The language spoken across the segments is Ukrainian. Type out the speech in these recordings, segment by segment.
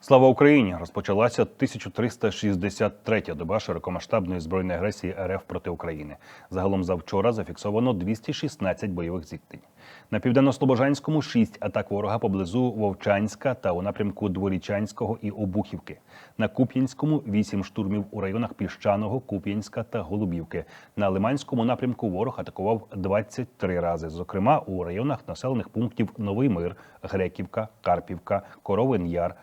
Слава Україні! Розпочалася 1363-я доба широкомасштабної збройної агресії РФ проти України. Загалом завчора зафіксовано 216 бойових зіткнень. На південно-слобожанському 6 атак ворога поблизу Вовчанська та у напрямку Дворічанського і Обухівки. На Куп'янському 8 штурмів у районах Піщаного, Куп'янська та Голубівки. На Лиманському напрямку ворог атакував 23 рази. Зокрема, у районах населених пунктів Новий Мир, Греківка, Карпівка, Коровин Яр,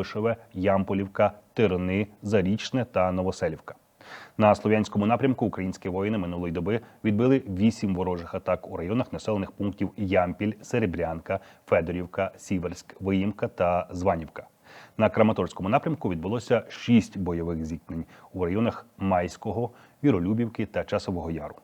Дробишеве, Ямполівка, Терни, Зарічне та Новоселівка. На слов'янському напрямку українські воїни минулої доби відбили вісім ворожих атак у районах населених пунктів Ямпіль, Серебрянка, Федорівка, Сіверськ, Виїмка та Званівка. На Краматорському напрямку відбулося шість бойових зіткнень у районах Майського, Віролюбівки та Часового Яру.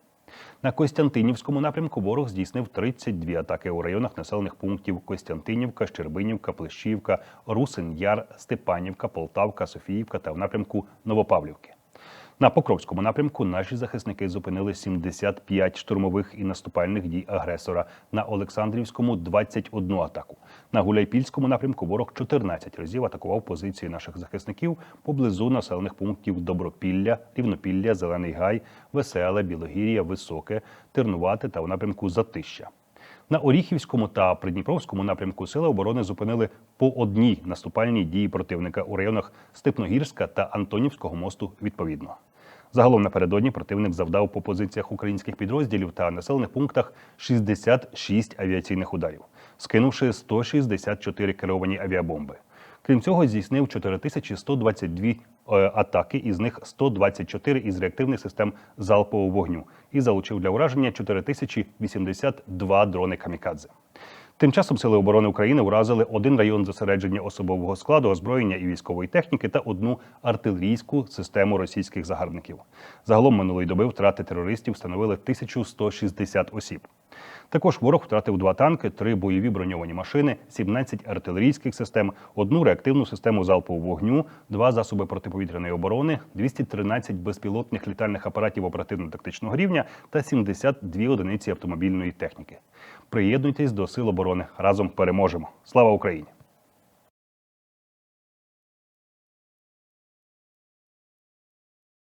На Костянтинівському напрямку ворог здійснив 32 атаки у районах населених пунктів Костянтинівка, Щербинівка, Плещівка, Русин Яр, Степанівка, Полтавка, Софіївка та в напрямку Новопавлівки. На Покровському напрямку наші захисники зупинили 75 штурмових і наступальних дій агресора. На Олександрівському 21 атаку. На Гуляйпільському напрямку ворог 14 разів атакував позиції наших захисників поблизу населених пунктів Добропілля, Рівнопілля, Зелений Гай, Веселе, Білогір'я, Високе, Тернувати та у напрямку Затища. На Оріхівському та Придніпровському напрямку Сили оборони зупинили по одній наступальній дії противника у районах Степногірська та Антонівського мосту відповідно. Загалом напередодні противник завдав по позиціях українських підрозділів та населених пунктах 66 авіаційних ударів, скинувши 164 керовані авіабомби. Крім цього, здійснив 4122 е, атаки, із них 124 із реактивних систем залпового вогню і залучив для ураження 4082 дрони камікадзе. Тим часом Сили оборони України уразили один район зосередження особового складу, озброєння і військової техніки та одну артилерійську систему російських загарбників. Загалом минулої доби втрати терористів становили 1160 осіб. Також ворог втратив два танки, три бойові броньовані машини, 17 артилерійських систем, одну реактивну систему залпового вогню, два засоби протиповітряної оборони, 213 безпілотних літальних апаратів оперативно-тактичного рівня та 72 одиниці автомобільної техніки. Приєднуйтесь до сил оборони. Разом переможемо. Слава Україні!